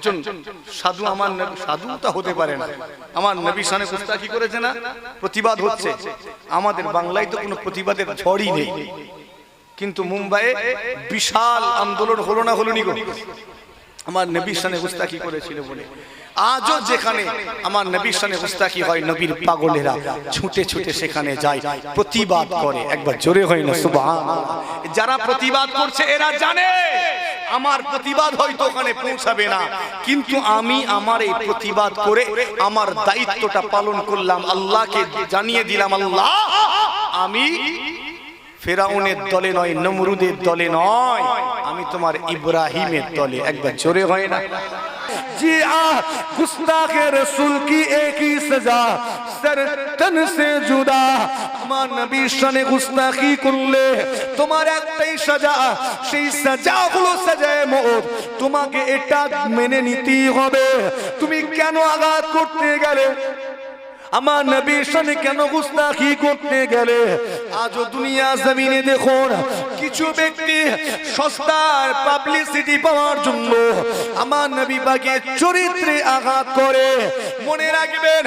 একজন সাধু আমার সাধু তা হতে পারে না। আমার নবী সানে গুস্তাখি করেছে না? প্রতিবাদ হচ্ছে। আমাদের বাংলায় তো কোনো প্রতিবাদের ঝড়ই নেই। কিন্তু মুম্বাইয়ে বিশাল আন্দোলন হলো না হলো নি আমার নবীর সানে গুস্তাখি করেছিল বলে? আজও যেখানে আমার নবীর সানে গুস্তাখি হয়, নবীর পাগলেরা ছুটে ছুটে সেখানে যায়, প্রতিবাদ করে। একবার জোরে হয় না যারা প্রতিবাদ করছে, এরা জানে। আমার প্রতিবাদ হয়তো ওখানে পৌঁছাবে না। কিন্তু আমি আমার এই প্রতিবাদ করে আমার দায়িত্বটা পালন করলাম, আল্লাহকে জানিয়ে দিলাম, আল্লাহ, আমি ফেরাউনের দলে নয়, নমরুদের দলে নয়, আমি তোমার ইব্রাহিমের দলে। একবার জোরে হয় না? जी आ गुस्ताख रसूल की एक ही सजा सर तन से जुदा আমার নবী শানে গুস্তাখি করলে তোমার একটাই সাজা সেই সাজাগুলো সাজায় মত তোমাকে এটা মেনে নিতেই হবে তুমি কেন আঘাত করতে গেলে আমার নবীর সামনে কেন গুস্তাখি করতে গেলে আজও দুনিয়া জমিনে দেখুন, কিছু ব্যক্তি সস্তার পাবলিসিটি পাওয়ার জন্য আমার নবী চরিত্রে আঘাত করে। মনে রাখবেন,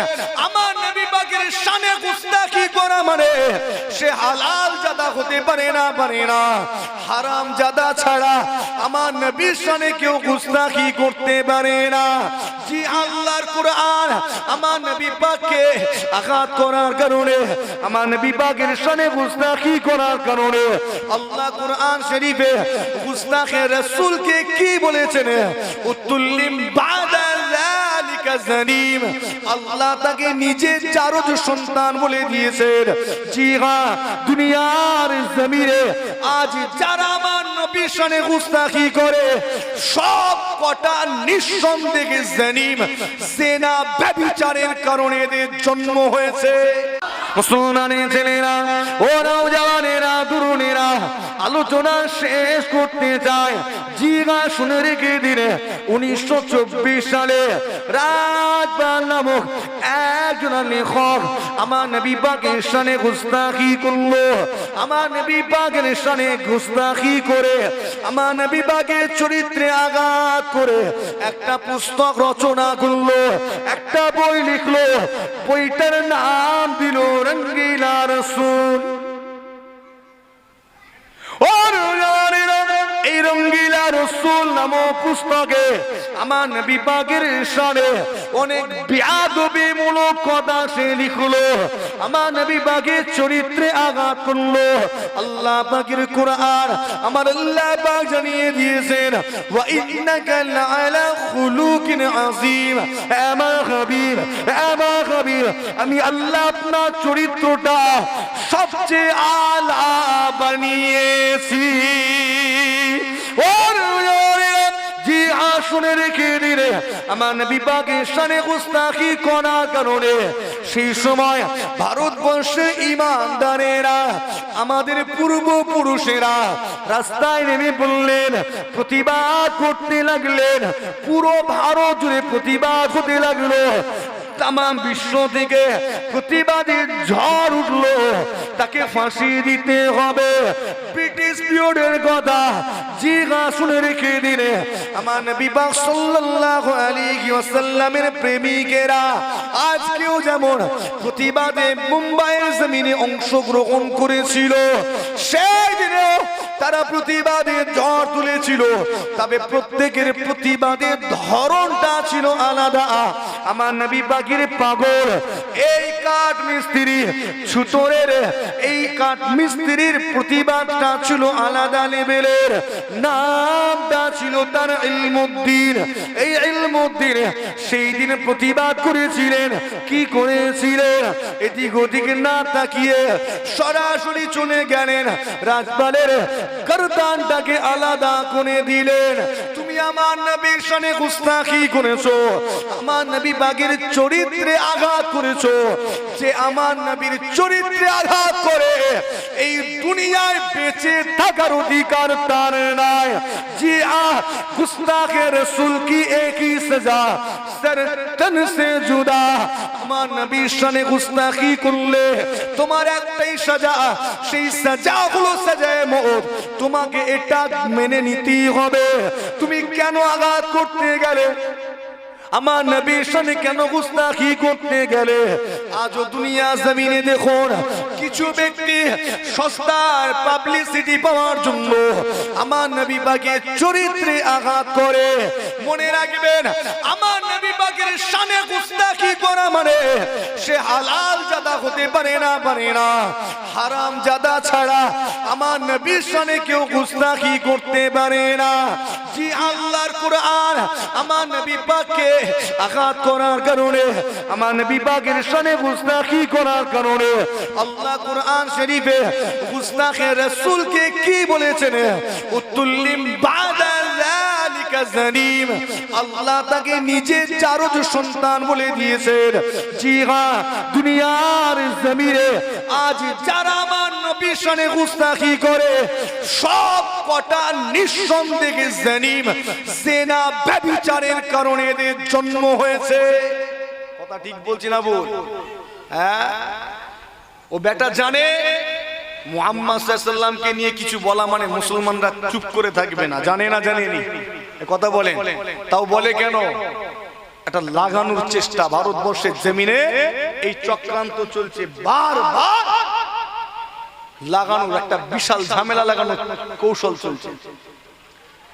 আমার নবী পাকের সামনে গুস্তাখি করা মানে সে হালাল জাদা হতে পারে না পারে না। হারাম জাদা ছাড়া আমার নবীর সামনে কেউ গুস্তাখি করতে পারে না। জি আল্লাহর কোরআন। আমার নবী পাককে আঘাত করার কারণে, আমার নবী পাকের শানে গুস্তাখি করার কারণে আল্লাহ কোরআন শরীফে গুস্তাখে রাসূলকে কি বলেছেন? উত্তুল্লিম বাদা আল্লাহ তাকে নিজে চারজ সন্তান বলে দিয়েছেন। জি হ্যাঁ দুনিয়ার জমিনে আজ যারা আমার নবীর গুস্তাখি করে, সব কটা নিঃসন্দেহে জানিম, সেনা ব্যবিচারের কারণে এদের জন্ম হয়েছে। মুসলমানে ছেলেরা, ও নওজওয়ানেরা তরুণেরা আলোচনা শেষ করতে চায় জিগা শুনে রেখে দিনে উনিশশো সালে রাজবাল নামক একজন লেখক আমার নবী পাকের সানে গুস্তাখি করল। আমার নবী পাকের সানে গুস্তাখি করে, আমার নবী পাকের চরিত্রে আঘাত করে একটা পুস্তক রচনা করল, একটা বই লিখলো, বইটার নাম দিল রঙ্গিলা রসুল। ওর এই রঙ্গিলা রসুল নামক পুস্তকে আমার নবী পাকের অনেক বিয়াদবি মূলক কথা সে লিখলো। আমার নবী চরিত্রে আঘাত করল। আল্লাহ পাকের কোরআন আমার আল্লাহ পাক জানিয়ে দিয়েছেন, ওয়া লাআলা খুলুকিন আযীম। আমা হাবিব আমা হাবিব, আমি আল্লাহ আপনার চরিত্রটা সবচেয়ে আলা বানিয়েছি। রেখে আমার কারণে সেই সময় ইমানদারেরা, আমাদের পূর্বপুরুষেরা রাস্তায় নেমে পড়লেন, প্রতিবাদ করতে লাগলেন, পুরো ভারত জুড়ে প্রতিবাদ হতে লাগল। তাম বিশ্ব থেকে প্রতিবাদের ঝড় উঠল। তাকে ফাঁসি দিতে হবে। ব্রিটিশ পিরিয়ডের কথা জিগা শুনে রেখে দিলে আমার নবী পাক সাল্লাল্লাহু আলাইহি ওয়াসাল্লামের প্রেমিকেরা আজকেও যেমন প্রতিবাদে মুম্বাইয়ের জমিনে অংশগ্রহণ করেছিল, সেই দিনেও তারা প্রতিবাদে ঝড় তুলেছিল। তবে প্রত্যেকের প্রতিবাদের ধরনটা ছিল আলাদা। আমার নবী পাখির পাগল। এই কাঠ মিস্ত্রি ছুতরের এই কাঠ মিস্ত্রির প্রতিবাদটা ছিল আলাদা লেভেলের। নামটা ছিল তার ইলমুদ্দিন। এই ইলমুদ্দিন সেই দিন প্রতিবাদ করেছিলেন। কি করেছিলেন? এদিক ওদিক না তাকিয়ে সরাসরি চলে গেলেন। রাজপালের গরদানটাকে আলাদা করে দিলেন। তুমি আমার নবীর গুস্তাখি করেছ, আমার নবী বাগের চরিত্রে আঘাত করেছ, যে আমার নবীর চরিত্রে আঘাত করে এই দুনিয়ায় বেঁচে থাকার অধিকার তার নাই। আ রসুল কি একই সাজা? সর তন সে জুদা। আমার নবীর গুস্তাখি করলে তোমার একটাই সাজা, সেই সাজা হলো সাজায় মত। তোমাকে এটা মেনে নিতেই হবে। তুমি কেন আঘাত করতে গেলে? আমার নবীর সামনে কেন গুস্তাখি করতে গেলে? আজও দুনিয়া জমিনে দেখুন কিছু ব্যক্তি সস্তার পাবলিসিটি পাওয়ার জন্য আমার নবী পাকের চরিত্রে আঘাত করে। মনে রাখবেন, আমার নবী পাকের সামনে গুস্তাখি করা মানে সে হালাল জাদা হতে পারে না পারে না। হারাম জাদা ছাড়া আমার নবীর সামনে কেউ গুস্তাখি করতে পারে না। জি আল্লাহর কোরআন আমার নবী পাককে আঘাত করার কারণে, আমার নবী পাকের সামনে গুস্তাখি করার কারণে আল্লাহ কোরআন শরীফে গুস্তাখে রাসূলকে কি বলেছেন? উত্তুল্লিম বাদা জানিম আল্লাহ তাকে নিজে চারজ সন্তান বলে দিয়েছেন। জি হ্যাঁ দুনিয়ার জমিনে আজ যারা আমার নবীর সামনে গুস্তাখি করে, সব কটা নিঃসন্দেহে জানিম সেনা ব্যভিচারের কারণে এদের জন্ম হয়েছে। কথা ঠিক বলছি না বল হ্যাঁ? ও বেটা জানে, মুহাম্মদ সাল্লামকে নিয়ে কিছু বলা মানে মুসলমানরা চুপ করে থাকবে না। জানে না জানেনি কথা বলেন। তাও বলে কেন? একটা লাগানোর চেষ্টা। ভারতবর্ষের জমিনে এই চক্রান্ত চলছে বারবার। লাগানোর একটা বিশাল ঝামেলা লাগানোর কৌশল চলছে।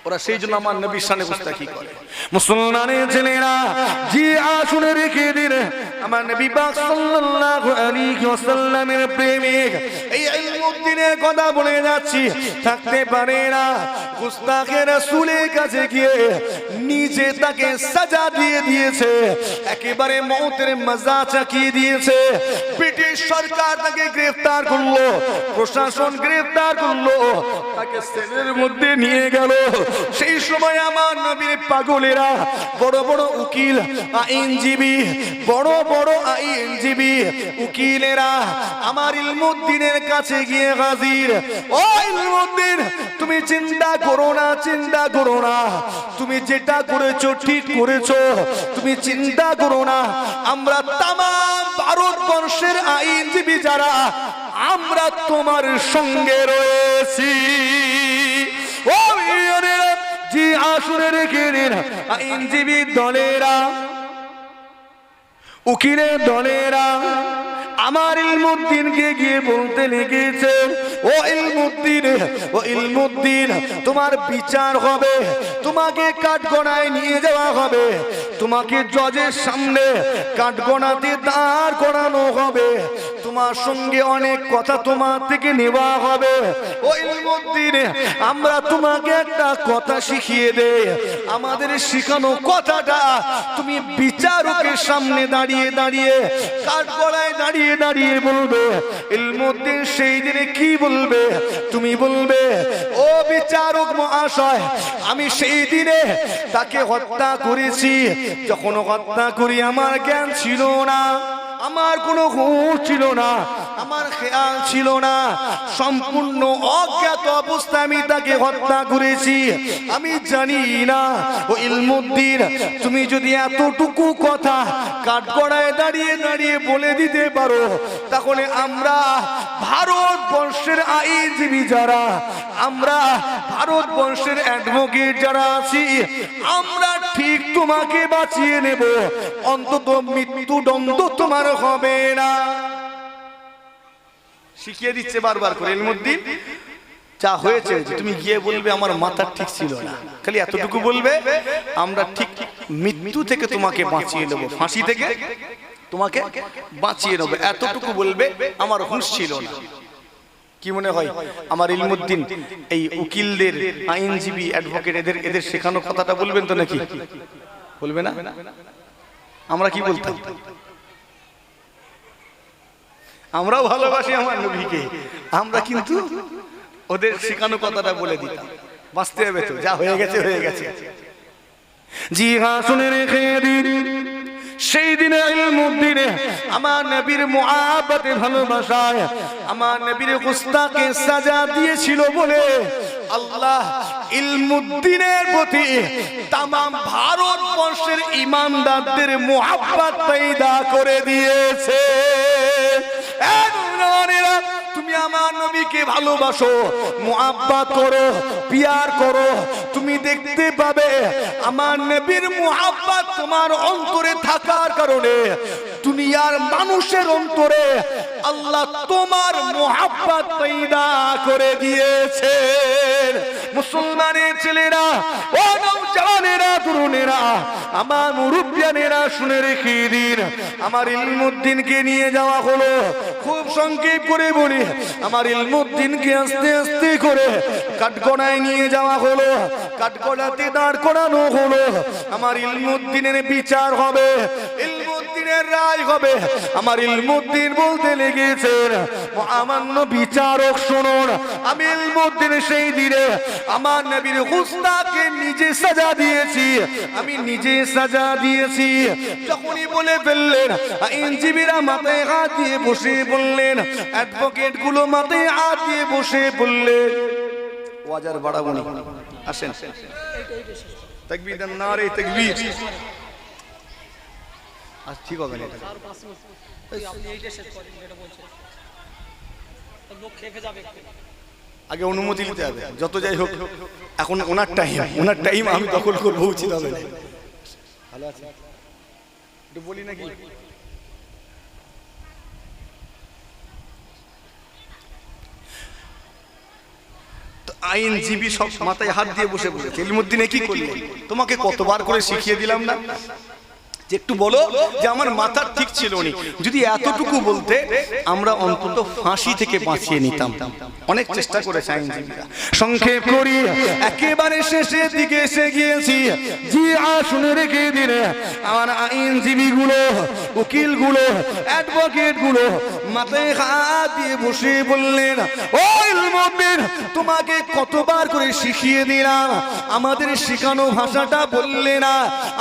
ওরা সেই জন্য আমার নবীর সামনে গুস্তাখি করে। মুসলমানের ছেলেরা জি আসুনে রেখে দিন আমার নবী পাক সাল্লাল্লাহু আলাইহি ওয়াসাল্লামের প্রেমিক এই ইলমুদ্দিনের কথা বলে যাচ্ছি। থাকতে পারে না, গুস্তাখের রাসূলের কাছে গিয়ে নিজে তাকে সাজা দিয়ে দিয়েছে, একেবারে মৌতের মজা চাকিয়ে দিয়েছে। ব্রিটিশ সরকার তাকে গ্রেফতার করল, প্রশাসন গ্রেফতার করল, তাকে সেলের মধ্যে নিয়ে গেল। সেই সময় আমার নবীর পাগলেরা বড় বড় উকিল, আইনজীবী, বড় বড় আইনজীবী উকিলেরা আমার ইলমুদ্দিনের কাছে গিয়ে হাজির। ও ইলমুদ্দিন, তুমি চিন্তা করো না, চিন্তা করো না। তুমি যেটা করেছ, ঠিক করেছ। তুমি চিন্তা করো না। আমরা তাম ভারতবর্ষের আইনজীবী যারা, আমরা তোমার সঙ্গে রয়েছি। আসুরে রেখে দিন। আইনজীবী দলেরা, উকিলের দলেরা, আমার ইলমুদ্দিনকে গিয়ে বলতে লেগেছে ও ইলমুদ্দিন ও ইলমুদ্দিন, তোমার বিচার হবে, তোমাকে কাঠগড়ায় নিয়ে যাওয়া হবে, তোমাকে জজের সামনে কাঠগড়াতে দাঁড় করানো হবে তোমার সঙ্গে অনেক কথা তোমার থেকে নেওয়া হবে। ওই ইলমুদ্দিন আমরা তোমাকে একটা কথা শিখিয়ে দে আমাদের শিখানো কথাটা তুমি বিচারকের সামনে দাঁড়িয়ে দাঁড়িয়ে কাঠগড়ায় দাঁড়িয়ে দাঁড়িয়ে বলবে। ইলমুদ্দিন সেই দিনে কি বলবে? তুমি বলবে, ও বিচারক মহাশয়, আমি সেই দিনে তাকে হত্যা করেছি। যখন হত্যা করি, আমার জ্ঞান ছিল না। আমার কোনো হুঁশ ছিল না, আমার খেয়াল ছিল না। সম্পূর্ণ অজ্ঞাত অবস্থায় আমি তাকে হত্যা করেছি। আমি জানি না, ও ইলমুদ্দিন, তুমি যদি এতটুকু কথা কাঠগড়ায় দাঁড়িয়ে দাঁড়িয়ে বলে দিতে পারো, তাহলে আমরা ভারতবর্ষের আইনজীবী যারা, আমরা ভারতবর্ষের অ্যাডভোকেট যারা আছি, আমরা ঠিক তোমাকে বাঁচিয়ে নেব। অন্তত মৃত্যুদণ্ড তোমার হবে না। শিখিয়ে দিচ্ছে বারবার করে ইলমুদ্দিন যা হয়েছে তুমি গিয়ে বলবে আমার মাথা ঠিক ছিল না। খালি এতটুকু বলবে, আমরা ঠিক মৃত্যু থেকে তোমাকে বাঁচিয়ে নেব। ফাঁসি থেকে তোমাকে বাঁচিয়ে নেব। এতটুকু বলবে, আমার হুঁশ ছিল না। কি মনে হয়? আমার ইলমুদ্দিন এই উকিলদের আইনজীবী অ্যাডভোকেট এদের এদের শেখানো কথাটা বলবেন তো নাকি? বলবে না? আমরা কি বলতাম? আমরাও ভালোবাসি আমার নবীকে। আমরা কিন্তু ওদের শেখানো কথাটা বলে দিতাম। বাঁচতে হবে তো, যা হয়ে গেছে হয়ে গেছে। জি হ্যাঁ শুনে রেখে দিন। সেই দিনে ইলমুদ্দিনে আমার নবীর মুআব্বতে ভালোবাসায় আমার নবীর গুস্তাকে সাজা দিয়েছিল বলে আল্লাহ ইলমুদ্দিনের প্রতি তাম ভারতবর্ষের ইমানদারদের মোহাব্বত পয়দা করে দিয়েছে। তুমি আমার নবীকে ভালোবাসো করো, পিয়ার করো। তুমি দেখতে পাবে আমার নবীর মোহাব্বত তোমার অন্তরে থাকার কারণে, দুনিয়ার মানুষের অন্তরে আল্লাহ তোমার মোহাব্বত পয়দা করে দিয়েছেন মুসলমানের ছেলেরা, ও নৌজওয়ানেরা তরুণেরা, আমার মুরব্বিয়ানেরা, শুনে রেখে দিন। আমার ইলমুদ্দিনকে নিয়ে যাওয়া হলো। খুব সংক্ষেপ করে বলি, আমার ইলমুদ্দিনকে আস্তে আস্তে করে কাঠগড়ায় নিয়ে যাওয়া হলো। কাঠগড়াতে দাঁড় করানো হলো। আমার ইলমুদ্দিনের বিচার হবে, ইলমুদ্দিনের রায় হবে। আমার ইলমুদ্দিন বলতে লেগেছেন আমান্য বিচারক শুনুন। আমি ইলমুদ্দিন সেই দিনে আমার নবীর হুস্তাকে নিজে সাজা দিয়েছি। আমি নিজে সাজা দিয়েছি। যখনই বলে ফেললেন, আইনজীবীরা মাথায় হাত দিয়ে বসে বললেন অ্যাডভোকেটগুলো মাথায় হাত দিয়ে বসে বললেন ওয়াজার বাড়াবো না। আসেন। তাকবীর দেন না রে তাকবীর। আজ ঠিক হবে না এটা। আপনি এইটা শেষ করেন যেটা বলছেন লোক খেপে যাবে একটু। আগে অনুমতি নিতে হবে, যত যাই হোক, এখন ওনার টাইম ওনার টাইম আমি দখল করব উচিত হবে। ভালো আছে। একটু বলি নাকি? আইনজীবী সব মাথায় হাত দিয়ে বসে বসে ইলমুদ্দিনে কি করলি তোমাকে কতবার করে শিখিয়ে দিলাম না? একটু বলো যে আমার মাথার ঠিক ছিল নি। যদি এতটুকু বলতে, আমরা অন্তত ফাঁসি থেকে বাঁচিয়ে নিতাম। অনেক চেষ্টা করেছে সংক্ষেপ করি, একেবারে শেষের দিকে এসে গিয়েছি। জি, আসুনে রেখে দিন আমার আইনজীবী গুলো উকিলগুলো অ্যাডভোকেটগুলো মাথায় হাত দিয়ে বসে বললেন তোমাকে কতবার করে শিখিয়ে দিলাম। আমাদের শেখানো ভাষাটা বললে না,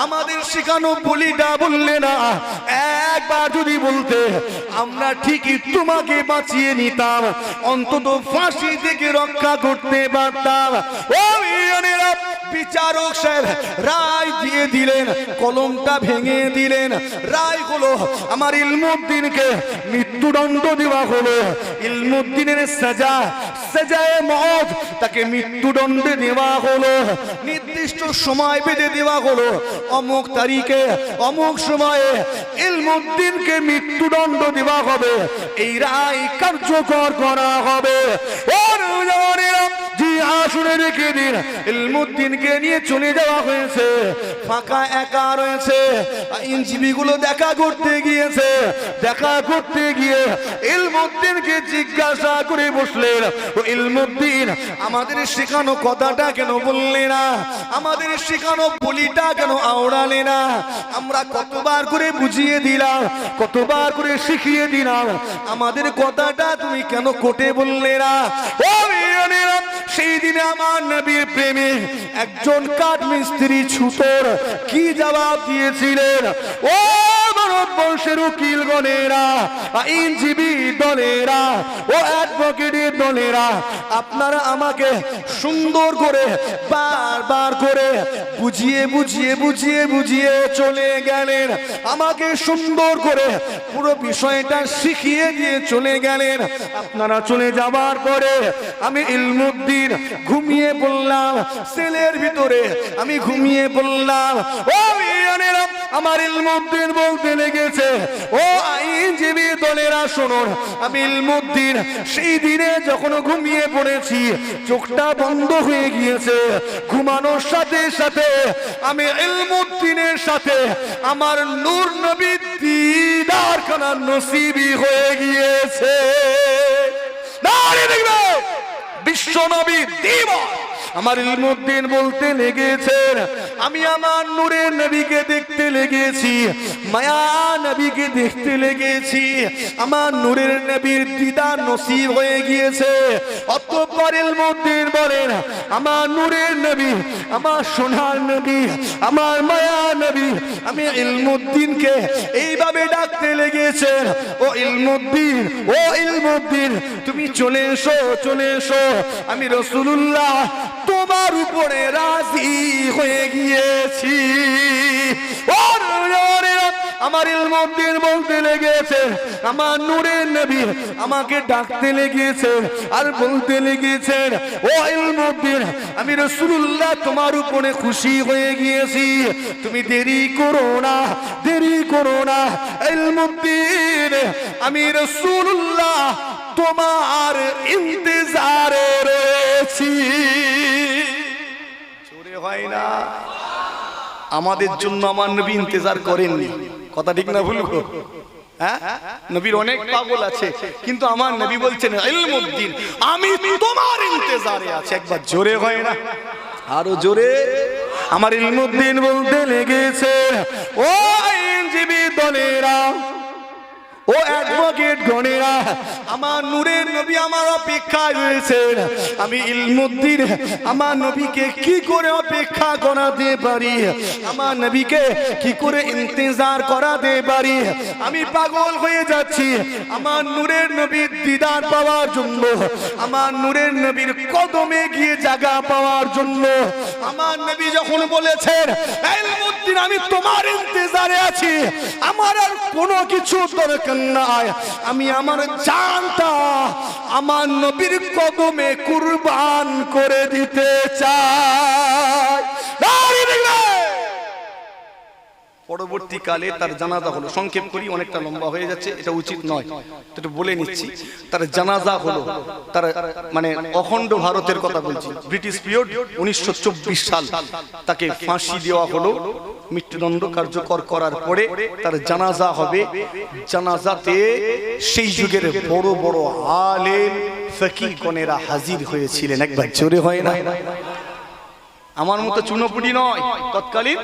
আমাদের শেখানো বলিটা বললে না। একবার যদি বলতে, আমরা ঠিকই তোমাকে বাঁচিয়ে নিতাম, অন্তত ফাঁসি থেকে রক্ষা করতে পারতাম। বিচারক সাহেব, রায় দিয়ে দিলেন, কলমটা ভেঙে দিলেন। রায় হলো, আমার ইলমুদ্দিনকে মৃত্যুদণ্ড দেওয়া হলো। ইলমুদ্দিনের সাজা, সাজায় মত তাকে মৃত্যুদণ্ডে দেওয়া হলো। নির্দিষ্ট সময় বেঁধে দেওয়া হলো। অমুক তারিখে, অমুক সময়ে ইলমুদ্দিনকে মৃত্যুদণ্ড দেওয়া হবে। এই রায় কার্যকর করা হবে। আসনে রেখে দিন। ইলমুদ্দিনকে নিয়ে চলে যাওয়া হয়েছে। ফাঁকা একা রয়েছে। আইনজীবী গুলো দেখা করতে গিয়েছে। দেখা করতে গিয়ে ইলমুদ্দিনকে জিজ্ঞাসা করে বসলেন, ও ইলমুদ্দিন, আমাদের শেখানো কথাটা কেন বললে না? আমাদের শেখানো বলিটা কেন আওড়ালে না? আমরা কতবার করে বুঝিয়ে দিলাম, কতবার করে শিখিয়ে দিলাম। আমাদের কথাটা তুমি কেন কোটে বললে না? ও সেই দিনে আমার নবীর প্রেমে একজন কাঠ মিস্ত্রি ছুটোর কি জবাব দিয়েছিলেন? ও ভারতবর্ষের উকিল গণেরা আইনজীবী দলেরা, ও অ্যাডভোকেটের দলেরা, আপনারা আমাকে সুন্দর করে, বারবার করে বুঝিয়ে বুঝিয়ে বুঝিয়ে বুঝিয়ে চলে গেলেন। আমাকে সুন্দর করে পুরো বিষয়টা শিখিয়ে দিয়ে চলে গেলেন। আপনারা চলে যাবার পরে আমি ইলমুদ্দিন ঘুমিয়ে পড়লাম, সেলের ভিতরে আমি ঘুমিয়ে পড়লাম। ও আমার ইলমুদ্দিন বলতে লেগেছে, ও আইনজীবী দলেরা, শুনুন, আমি ইলমুদ্দিন, সেই দিনে যখন ঘুমিয়ে পড়েছি, চোখটা বন্ধ হয়ে গিয়েছে, ঘুমানোর সাথে সাথে আমি ইলমুদ্দিনের সাথে আমার নূর নবী দিদার নসিবি হয়ে গিয়েছে। নারী দেখবে, বিশ্ব নবী দিবস। আমার ইলমুদ্দিন বলতে লেগেছেন, আমি আমার নূরের নবীকে দেখতে লেগেছি, মায়া নবীকে দেখতে লেগেছি, আমার নূরের নবীর দিদার নসিব হয়ে গিয়েছে। অতঃপর ইলমুদ্দিন বলেন, আমার নূরের নবী, আমার সোনার নবী, আমার মায়া নবী, আমি ইলমুদ্দিনকে এইভাবে ডাকতে লেগেছেন। ও ইলমুদ্দিন ও ইলমুদ্দিন, তুমি চলে এসো চলে এসো, আমি রসুল্লাহ তোমার উপরে রাজি হয়ে গিয়েছি। আমার ইলমুদ্দিন বলতে লেগেছে, আমার নূরের নবী আমাকে ডাকতে লেগেছে আর বলতে লেগেছেন ও ইলমুদ্দিন, আমি রসুল্লাহ তোমার উপরে খুশি হয়ে গিয়েছি। তুমি দেরি করো না, দেরি করো না। ইলমুদ্দিন, আমি রসুল্লাহ তোমার ইন্তজারে রয়েছি। চোরে হয় না। আমাদের জন্য আমার নবী ইন্তজার করেননি। কথা ঠিক না ভুলবো হ্যাঁ? নবীর অনেক আছে, কিন্তু আমার নবী বলছেন আমি তোমার আছি। একবার জোরে হয় না। আরও জোরে। আমার ইলমুদ্দিন বলতে লেগেছে, ও আইনজীবী দলেরা ও অ্যাডভোকেট গণেরা, আমার নূরের নবী আমার অপেক্ষায় রয়েছেন। আমি ইলমুদ্দিন, আমার নবীকে কি করে অপেক্ষা করাতে পারি? আমার নবীকে কি করে ইন্তজার করাতে পারি? আমি পাগল হয়ে যাচ্ছি। আমার নূরের নবীর দিদার পাওয়ার জন্য, আমার নূরের নবীর কদমে গিয়ে জায়গা পাওয়ার জন্য, আমার নবী যখন বলেছেন, ইলমুদ্দিন আমি তোমার ইন্তজারে আছি, আমার আর কোনো কিছু দরকার নাই। আমি আমার জানটা আমার নবীর কদমে কুরবান করে দিতে চাই নারী দেখবে পরবর্তীকালে তার জানাজা হলো। সংক্ষেপ করি, অনেকটা লম্বা হয়ে যাচ্ছে, এটা উচিত নয়। একটু বলে নিচ্ছি। তার জানাজা হলো, তার মানে অখণ্ড ভারতের কথা বলছি। ব্রিটিশ পিরিয়ড উনিশশো চব্বিশ সাল। তাকে ফাঁসি দেওয়া হলো। মৃত্যুদণ্ড কার্যকর করার পরে তার জানাজা হবে। জানাজাতে সেই যুগের বড় বড় আলেম ফকিগণেরা হাজির হয়েছিলেন। একবার জোরে হয় না? আমার মতো চুনোপুটি নয়। তৎকালীন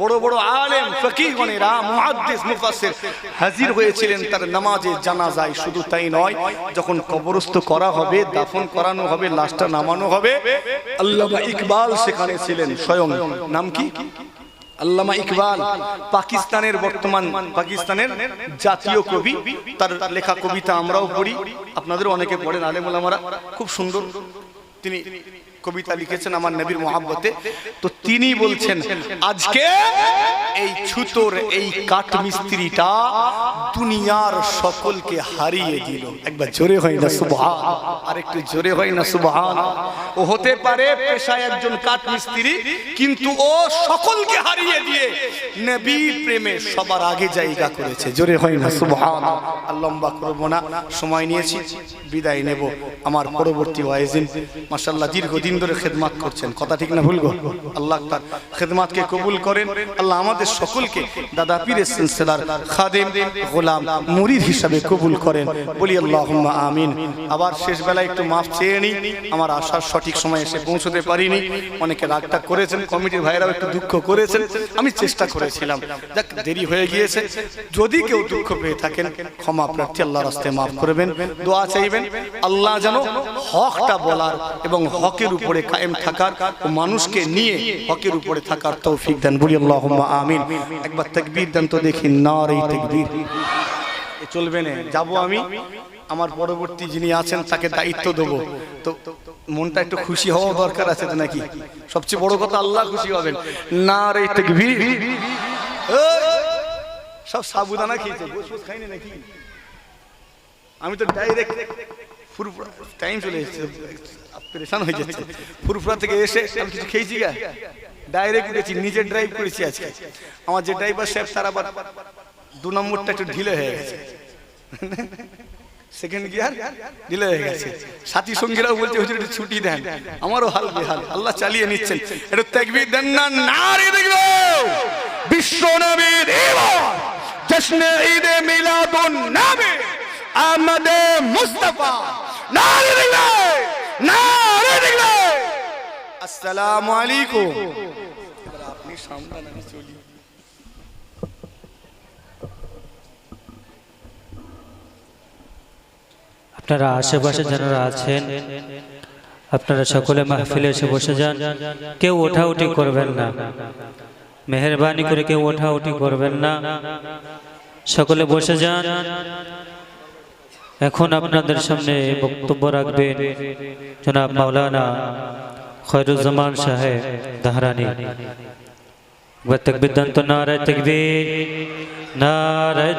বড় বড় আলেম ফকিগণেরা মুহাদ্দিস মুফাসসির হাজির হয়েছিলেন তার নামাজে জানাজায়। শুধু তাই নয় যখন কবরস্থ করা হবে দাফন করানো হবে লাশটা নামানো হবে আল্লামা ইকবাল সেখানে ছিলেন স্বয়ং। নাম কি? আল্লামা ইকবাল। পাকিস্তানের বর্তমান পাকিস্তানের জাতীয় কবি। তার লেখা কবিতা আমরাও পড়ি। আপনাদের অনেকে পড়েন আলেম ওলামারা খুব সুন্দর। তিনি কবিতা লিখেছেন আমার নবীর মহাব্বতে। তো তিনি বলছেন আজকে এই ছুতোর এই কাঠ মিস্ত্রিটা দুনিয়ার সকলকে হারিয়ে দিল। একবার জোরে হয় না সুবহান। আর একটু জোরে হয় না সুবহান। ও হতে পারে পেশায় একজন কাঠ মিস্ত্রি কিন্তু ও সকলকে হারিয়ে দিয়ে নবী প্রেমে সবার আগে জায়গা করেছে। জোরে হয় না সুবহান। আর লম্বা করব না সময় নিয়েছি বিদায় নেব। আমার পরবর্তী ওয়াইজিন মাশাল্লাহ দীর্ঘদিন ধরে খেদমাত করছেন। কথা ঠিক না ভুলবো আল্লাহ তার খেদমাতকে কবুল করেন। আল্লাহ আমাদের সকলকে দাদা পীরের সিলসিলার খাদেম গোলাম মুরিদ হিসাবে কবুল করেন। বলি আল্লাহুম্মা আমিন। আবার শেষ বেলায় একটু মাফ চেয়ে নিই। আমার আসার সঠিক সময় এসে পৌঁছতে পারিনি। অনেকে রাগটা করেছেন, কমিটির ভাইরাও একটু দুঃখ করেছেন। আমি চেষ্টা করেছিলাম। যাক, দেরি হয়ে গিয়েছে। যদি কেউ দুঃখ পেয়ে থাকেন, ক্ষমা প্রার্থী আল্লাহ রাস্তায় মাফ করবেন, দোয়া চাইবেন। আল্লাহ যেন হকটা বলার এবং হকের উপরে কায়েম থাকার ও মানুষকে নিয়ে হকের উপরে থাকার তৌফিক দেন। বলি আল্লাহ আমিন। একবার তাকবীর দেন তো দেখি না এই তাকবীর। এ চলবে না, যাব আমি। আমার পরবর্তী যিনি আছেন, তাকে দায়িত্ব দেবো। তো মনটা একটু খুশি হওয়া দরকার আছে তো নাকি? সবচেয়ে বড় কথা, আল্লাহ খুশি হবেন। না তাকবীর। সব সাবুদানা খেয়েছে। নাকি? আমি তো ডাইরেক্ট ফুরফুরা টাইম চলে এসেছে। পরেশান হয়ে যাচ্ছে। ফুরফুরা থেকে এসে আমি কিছু খেয়েছি গা? ডাইরেক্ট উঠেছি, নিজে ড্রাইভ করেছি আজকে। আমার যে ড্রাইভার সাহেব, তার আবার দু নম্বরটা একটু ঢিলে হয়ে গেছে। সেকেন্ড গিয়ার ঢিলে হয়ে গেছে। সাথী সঙ্গীরাও বলছে, হুজুর, একটু ছুটি দেন। আমারও হাল বেহাল। আল্লাহ চালিয়ে নিচ্ছেন। একটু তাকবীর দেন না, নারী দেখব। বিশ্ব নবীর জশ্ন ঈদে মিলাদুন নবী। আহমদ মুস্তাফা। আপনারা আশেপাশে যারা আছেন, আপনারা সকলে মাহফিলে এসে বসে যান। কেউ ওঠাউঠি করবেন না। মেহরবানি করে কেউ ওঠাউঠি করবেন না। সকলে বসে যান। এখন আপনাদের সামনে বক্তব্য রাখবেন জনাব মাওলানা খয়রুজ্জামান সাহেব দাহরানি। তকবির দন্ত নারায় তকবীর, নারায়